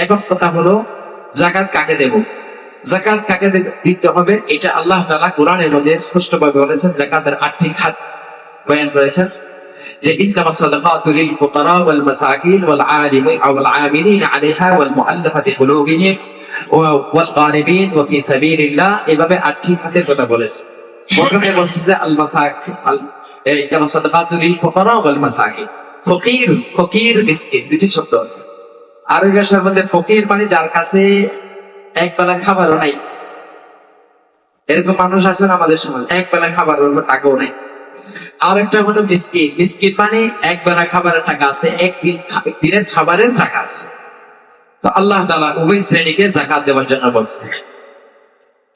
এখন কথা হলো, জাকাত কাকে দেব? জাকাত কাকে দিতে হবে? এটা আল্লাহ তাআলা কোরআনের মধ্যে স্পষ্টভাবে বলেছেন, জাকাতের আর্থিক হাত বয়ান করেছেন যে ফকির ফকির, মিসকিন, দুটি শব্দ আছে। আরবি ভাষার মধ্যে ফকির মানে যার কাছে এক বেলা খাবারও নাই। এরকম মানুষ আছে না আমাদের সমাজ এক বেলা খাবার টাকাও নাই। আর একটা হলো মিসকিন মিসকিন মানে এক বেলা খাবারের টাকা আছে। একদিন দিনের খাবারের টাকা আছে। তো আল্লাহ তালা উভয় শ্রেণীকে জাকাত দেওয়ার জন্য বলছে।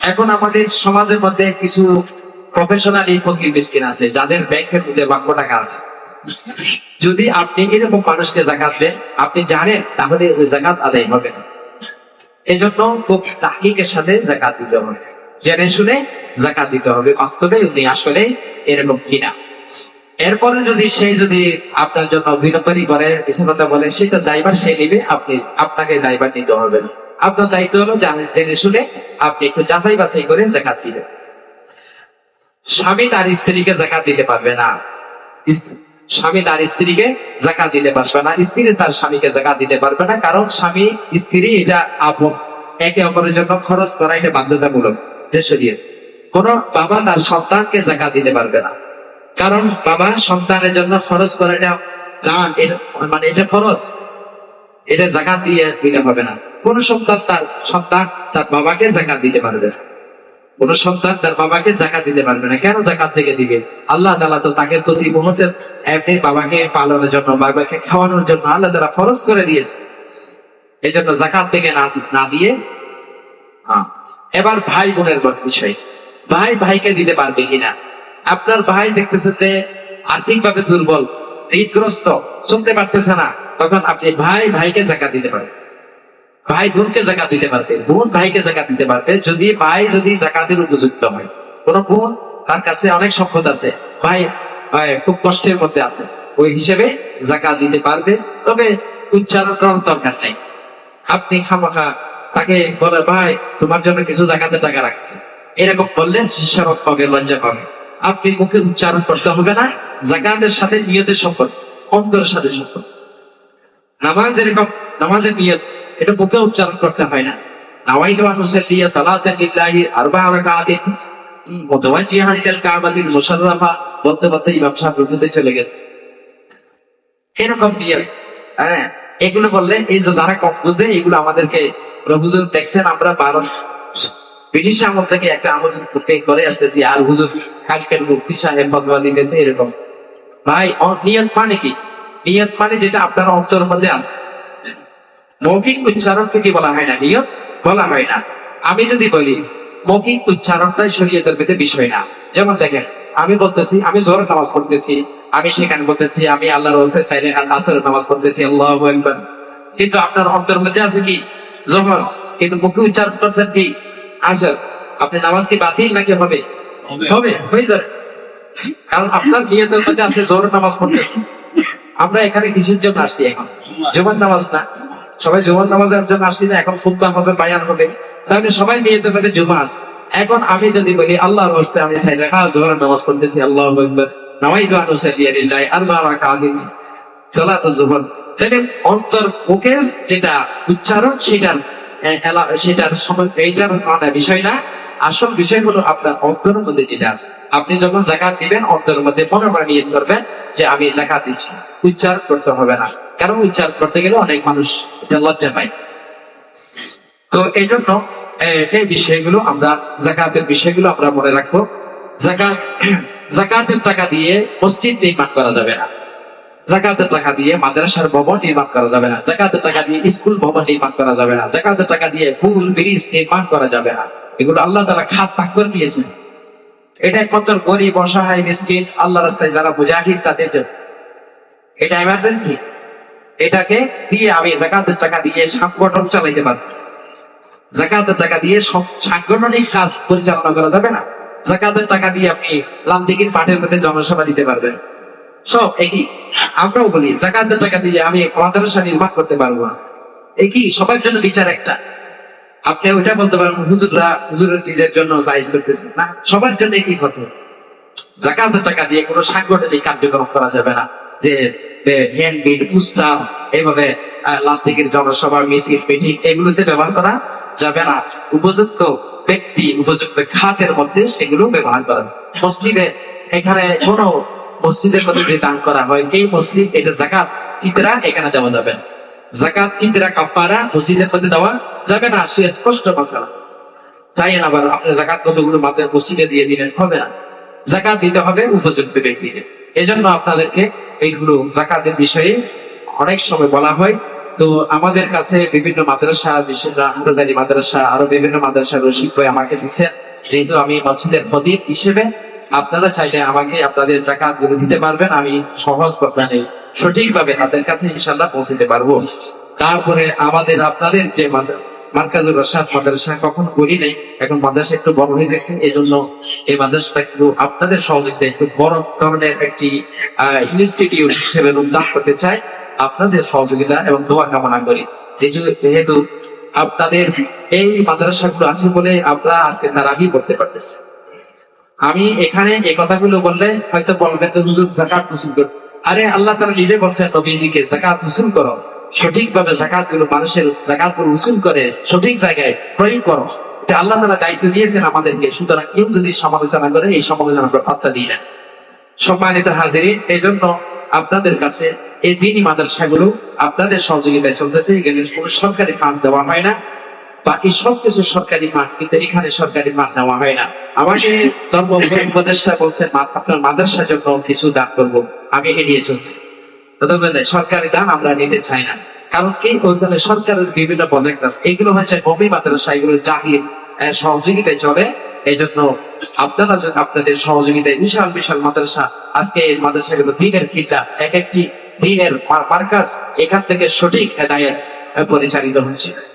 এখন আমাদের সমাজের মধ্যে কিছু প্রফেশনালি ফকির মিসকিন আছে, যাদের ব্যাংকের মধ্যে লক্ষ টাকা আছে। যদি আপনি এরকম মানুষকে জাকাত দেন, আপনি জানেন তাহলে ওই জাকাত আদায় হবে এই জন্য খুব তাহিকের সাথে জাকাত দিতে হবে। জেনে শুনে জাকাত দিতে হবে। বাস্তবে উনি আসলে এরকম কিনা। এরপরে যদি সে যদি আপনার জন্য দুই করে বিষয়তা বলে সেটা দায়ভার সে নিবে, আপনি, আপনাকে দায়ভার নিতে হবে। আপনার দায়িত্ব হলো জেনে শুনে আপনি একটু যাচাই বাছাই করে জাকাত দিবেন। স্বামী তার স্ত্রীকে জাকাত দিতে পারবে না। স্বামী তার স্ত্রীকে জাকাত দিতে পারবে না, স্ত্রী তার স্বামীকে জাকাত দিতে পারবে না, কারণ স্বামী, স্ত্রী এটা আপন। একে অপরের জন্য খরচ করা এটা বাধ্যতামূলক শরীয়ত কোন বাবা তার সন্তানকে জাকাত দিতে পারবে না। কারণ বাবা সন্তানের জন্য খরচ করা এটা দান, এটা মানে এটা খরচ এটা জাকাত দিয়ে দিলে হবে না। কোন সন্তান তার সন্তান তার বাবাকে জাকাত দিতে পারবে না। কোন সন্তান তার বাবাকে জাকাত দিতে পারবে না। কেন জাকাত থেকে দিবে? আল্লাহ তালা তো তাকে প্রতি মুহূর্তে এমনি বাবাকে পালনের জন্য, বাবাকে খাওয়ানোর জন্য আল্লাহ তালা ফরজ করে দিয়েছে। এই জন্য জাকাত থেকে না দিয়ে। এবার ভাই বোনের বিষয়। ভাই ভাইকে দিতে পারবে কিনা? আপনার ভাই দেখতেছে যে আর্থিকভাবে দুর্বল ঋণগ্রস্ত চলতে পারতেছে না। তখন আপনি ভাই ভাইকে জাকাত দিতে পারেন ভাই বোনকে জাকাত দিতে পারবে, বোন ভাইকে জাকাত দিতে পারবে, যদি ভাই যদি জাকাতের উপযুক্ত হয়। কোন বোন তার কাছে অনেক সম্পদ আছে, ভাই খুব কষ্টের মধ্যে আছে, ওই হিসেবে জাকাত দিতে পারবে, তবে উচ্চারণ করার দরকার নেই। আপনি খামাখা, তাকে বলে, ভাই, তোমার জন্য কিছু জাকাতের টাকা রাখছে। এরকম বললেন শিষ্যারক পাবে, লজ্জা পাবে। আপনি মুখে উচ্চারণ করতে হবে না, জাকাতের সাথে নিয়তের সম্পর্ক, অন্তরের সাথে সম্পর্ক। নামাজ এরকম নামাজের নিয়ত এটা মুখে উচ্চারণ করতে হয় না। বলতে বলতে চলে গেছে। এরকম হ্যাঁ এগুলো বললে এই যে যারা কম বুঝে, এগুলো আমাদেরকে দেখছেন, আমরা বারো ব্রিটিশ আমল থেকে একটা আমল করে আসতেছি, আর হুজুর কালকের মুফতি সাহেব এরকম। ভাই নিয়ত মানে কি? নিয়ত মানে যেটা আপনার অন্তর মধ্যে আছে। মৌখিক উচ্চারণকে কি বলা হয় না নিয়ত বলা হয় না। আমি যদি বলি মৌখিক উচ্চারণটাই শরীয়তের ভেতরে বিষয় না। যেমন দেখেন আমি বলতেছি আমি জোর নামাজ পড়তেছি আমি সেখানে বলতেছি আমি আল্লাহর অবস্থায় আসরের নামাজ পড়তেছি আল্লাহ একবার কিন্তু আপনার অন্তর মধ্যে আছে কি? জোহর। কিন্তু মুখে উচ্চারণ করছেন কি? আসর। আপনি নামাজ কি বাতিল নাকি হবে? হবে। হয়ে যাবে। কারণ আপনার নিয়তের মধ্যে আছে জোর নামাজ পড়তেছি। আমরা এখানে কিসের জন্য আসছি এখন। জুমার নামাজ না। সবাই জুমার নামাজের জন্য আসছি না, এখন ফুটবা হবে, বায়ান হবে। তাহলে সবাই নিয়তের মধ্যে জুমা আছে। এখন আমি যদি বলি, আল্লাহর হস্তে আমি সাইড রাখা জোহরের নামাজ পড়তেছি, আল্লাহ নামাই দোয়ান হুসাইলিয়ালিল্লাহ আল্লাহ রাখা সেটার সময় এইটার মানে আপনি যখন জাকাত দিবেন, অন্তরের মধ্যে মনে মনে নিয়ত করবেন যে আমি জাকাত দিচ্ছি। উচ্চারণ করতে হবে না। কারণ উচ্চারণ করতে গেলে অনেক মানুষ লজ্জা পায় তো এই জন্য এই বিষয়গুলো আমরা, জাকাতের বিষয়গুলো আমরা মনে রাখব। জাকাত, জাকাতের টাকা দিয়ে মসজিদ নির্মাণ করা যাবে না। জাকাতের টাকা দিয়ে মাদ্রাসার ভবন নির্মাণ করা যাবে না। জাকাতের টাকা দিয়ে স্কুল ভবন নির্মাণ করা যাবে না। জাকাতের টাকা দিয়ে পুল, ব্রিজ নির্মাণ করা যাবে না। এগুলো আল্লাহ তালা খাত পাক করে দিয়েছেন। এটা একমাত্র গরিব, অসহায়, মিসকিন, আল্লাহ রাস্তায় যারা মুজাহিদ, তাদের এটা এমার্জেন্সি এটাকে দিয়ে আমি জাকাতের টাকা দিয়ে সংগঠন চালাইতে পারব। জাকাতের টাকা দিয়ে সব সাংগঠনিক কাজ পরিচালনা করা যাবে না। জাকাতের টাকা দিয়ে আপনি লামদিগির মাঠের মধ্যে জনসভা দিতে পারবেন। সব একই। আমরাও বলি, জাকাতের টাকা দিয়ে আমি মাদ্রাসা নির্মাণ করতে পারব না। কি সবার জন্য বিচার একটা। আপনি ওইটা বলতে পারেন, হুজুররা হুজুরের নিজের জন্য জায়জ করতেছে। না, সবার জন্য একই কথা। জাকাতের টাকা দিয়ে কোনো সাংগঠনিক কার্যক্রম করা যাবে না, যে দিকের জনসভা মিছিল, মিটিং, এগুলোতে ব্যবহার করা যাবে না। উপযুক্ত ব্যক্তি, উপযুক্ত খাতের মধ্যে সেগুলো ব্যবহার করা। মসজিদে এখানে কোন মসজিদের মধ্যে যে দান করা হয়, এই মসজিদ, এটা জাকাত ফিতরা এখানে দেওয়া যাবে জাকাত ফিতরা কাফারা মসজিদের মধ্যে দেওয়া যাবে না সুস্পষ্ট মশালা। না আবার আপনি জাকাত কতগুলো মাত্র মসজিদে দিয়ে দিলেন, হবে না। জাকাত দিতে হবে উপযুক্ত ব্যক্তিকে। এজন্য আপনাদেরকে এইগুলো জাকাতের বিষয়ে অনেক সময় বলা হয়। তো আমাদের কাছে বিভিন্ন মাদ্রাসা বিশেষ মাদ্রাসা, আরও বিভিন্ন মাদ্রাসা রশিদ ভাই আমাকে দিচ্ছেন। যেহেতু আমি মসজিদের খদিব হিসেবে, আপনারা চাইলে আমাকে আপনাদের জাকাতগুলো দিতে পারবেন, আমি সহজ মানে সঠিকভাবে তাদের কাছে ইনশাল্লাহ পৌঁছতে পারব। তারপরে আমাদের আপনাদের যে মাদ্রা- রসাদ মাদ্রাসা কখন করি নাই। এখন মাদ্রাসা একটু বড় হয়ে গেছে এই জন্য এই মাদ্রাসাটা একটু আপনাদের সহযোগিতা একটু বড় ধরনের একটি ইনস্টিটিউট হিসেবে রূপদান করতে চাই। আপনাদের সহযোগিতা এবং দোয়া কামনা করি। যেহেতু- আপনাদের এই মাদ্রাসাগুলো আছে বলে আমরা আজকে তারাবি করতে পারতেছি। আমি এখানে এই কথাগুলো বললে হয়তো বলবেন যে, হুজুর, জাকাত উসুল কর। আরে আল্লাহ তারা নিজে বলছেন, নবীজিকে জাকাত উসুল করো। সঠিকভাবে জাকাতগুলো মানুষের জাকাতগুলো উসুল করে, সঠিক জায়গায় প্রয়োগ করো। এটা আল্লাহ তারা দায়িত্ব দিয়েছেন আমাদেরকে। সুতরাং কেউ যদি সমালোচনা করে, এই সমালোচনা আমরা পাত্তা দিই না সম্মানিত হাজির এই জন্য আপনাদের কাছে এই দিনই মাদ্রাসাগুলো আপনাদের সহযোগিতায় চলতেছে। এখানে কোনো সরকারি ফান্ড দেওয়া হয় না। বাকি সবকিছু সরকারি মান কিন্তু এখানে সরকারি মাঠ নেওয়া হয় না। আমাকে ধর্ম উপদেষ্টা বলছেন, "মা- আপনার মাদ্রাসার জন্য কিছু দান করব। আমি এড়িয়ে চলছি। সরকারি আমরা নিতে চাই না। কারণ কি? ওইখানে সরকারের বিভিন্ন প্রজেক্ট আছে। এগুলো মাদ্রাসা, এগুলো সহযোগিতায় চলে। এই জন্য আপনারা আপনাদের সহযোগিতায় বিশাল বিশাল মাদ্রাসা। আজকে এই মাদ্রাসা গুলো দিনের কিল্লা এক একটি দিনের মার্কাস এখান থেকে সঠিক হেদায়ত পরিচালিত হচ্ছে।